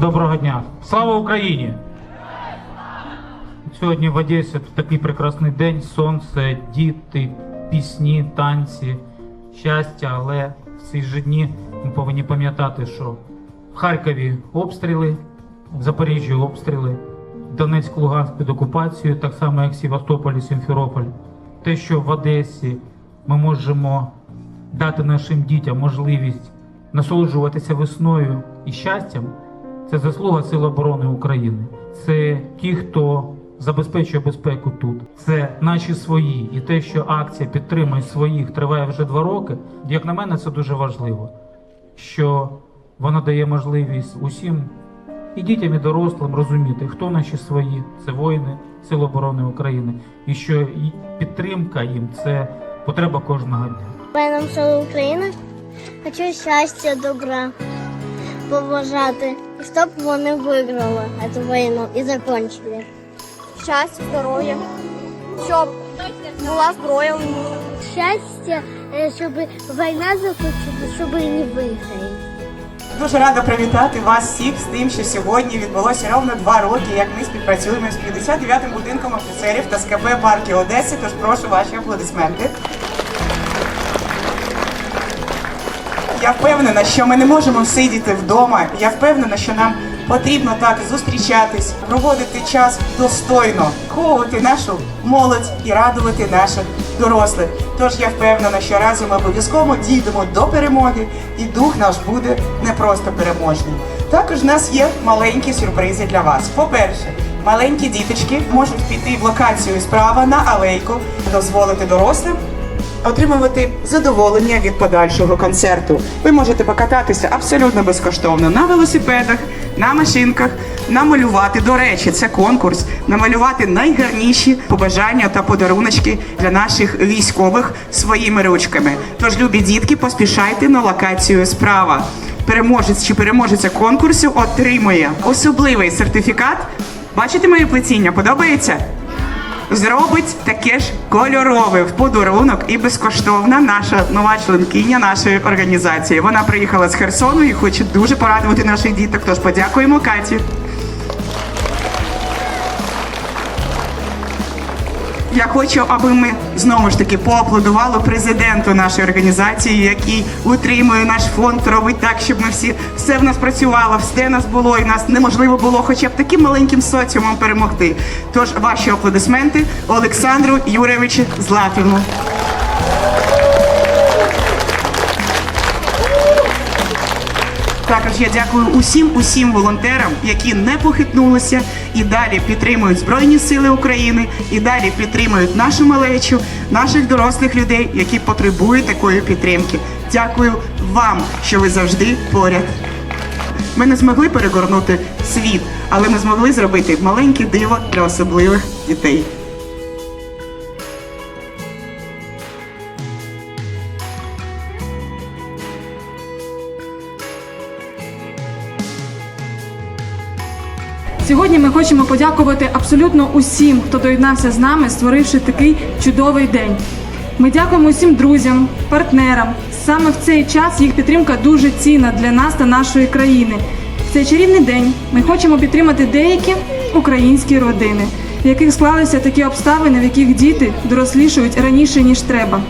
Доброго дня. Слава Україні! Сьогодні в Одесі такий прекрасний день, сонце, діти, пісні, танці, щастя, але в ці ж дні ми повинні пам'ятати, що в Харкові обстріли, в Запоріжжі обстріли, Донецьк, Луганськ під окупацією, так само як Севастополь і Сімферополь. Те, що в Одесі ми можемо дати нашим дітям можливість насолоджуватися весною і щастям, це заслуга Сил оборони України. Це ті, хто забезпечує безпеку тут. Це наші свої. І те, що акція підтримує своїх триває вже два роки. Як на мене, це дуже важливо, що вона дає можливість усім і дітям, і дорослим розуміти, хто наші свої, це воїни Сил оборони України, і що підтримка їм це потреба кожного дня. Воїнам сили України хочу щастя, добра, побажати, і щоб вони виграли цю війну і закінчили. щастя, здоров'я, щоб була зброя. Щастя, е, щоб війна закінчилася, щоб і не виграли. Дуже рада привітати вас всіх з тим, що сьогодні відбулося ровно два роки, як ми співпрацюємо з 59-м будинком офіцерів та СКП парки Одеси. Тож прошу ваші аплодисменти. Я впевнена, що ми не можемо сидіти вдома. Я впевнена, що нам потрібно так зустрічатись, проводити час достойно, виховувати нашу молодь і радувати наших дорослих. Тож я впевнена, що разом ми обов'язково дійдемо до перемоги, і дух наш буде не просто переможний. Також в нас є маленькі сюрпризи для вас. По-перше, маленькі діточки можуть піти в локацію справа на алейку, дозволити дорослим отримувати задоволення від подальшого концерту. Ви можете покататися абсолютно безкоштовно на велосипедах, на машинках, намалювати. До речі, це конкурс. Намалювати найгарніші побажання та подаруночки для наших військових своїми ручками. Тож, любі дітки, поспішайте на локацію справа. Переможець чи переможеця конкурсу отримує особливий сертифікат. Бачите моє плетіння? Подобається? Зробить таке ж кольорове в подарунок і безкоштовна наша нова членкиня нашої організації. Вона приїхала з Херсону і хоче дуже порадувати наших діток. Тож подякуємо Каті. Я хочу, аби ми знову ж таки поаплодували президенту нашої організації, який утримує наш фонд, робить так, щоб ми всі все в нас працювало, все в нас було, і нас неможливо було хоча б таким маленьким соціумом перемогти. Тож ваші аплодисменти Олександру Юрійовичу Златину. Також я дякую усім усім волонтерам, які не похитнулися і далі підтримують Збройні Сили України, і далі підтримують нашу малечу, наших дорослих людей, які потребують такої підтримки. Дякую вам, що ви завжди поряд. Ми не змогли перегорнути світ, але ми змогли зробити маленьке диво для особливих дітей. Сьогодні ми хочемо подякувати абсолютно усім, хто доєднався з нами, створивши такий чудовий день. Ми дякуємо усім друзям, партнерам. Саме в цей час їх підтримка дуже цінна для нас та нашої країни. В цей чарівний день ми хочемо підтримати деякі українські родини, в яких склалися такі обставини, в яких діти дорослішують раніше ніж треба.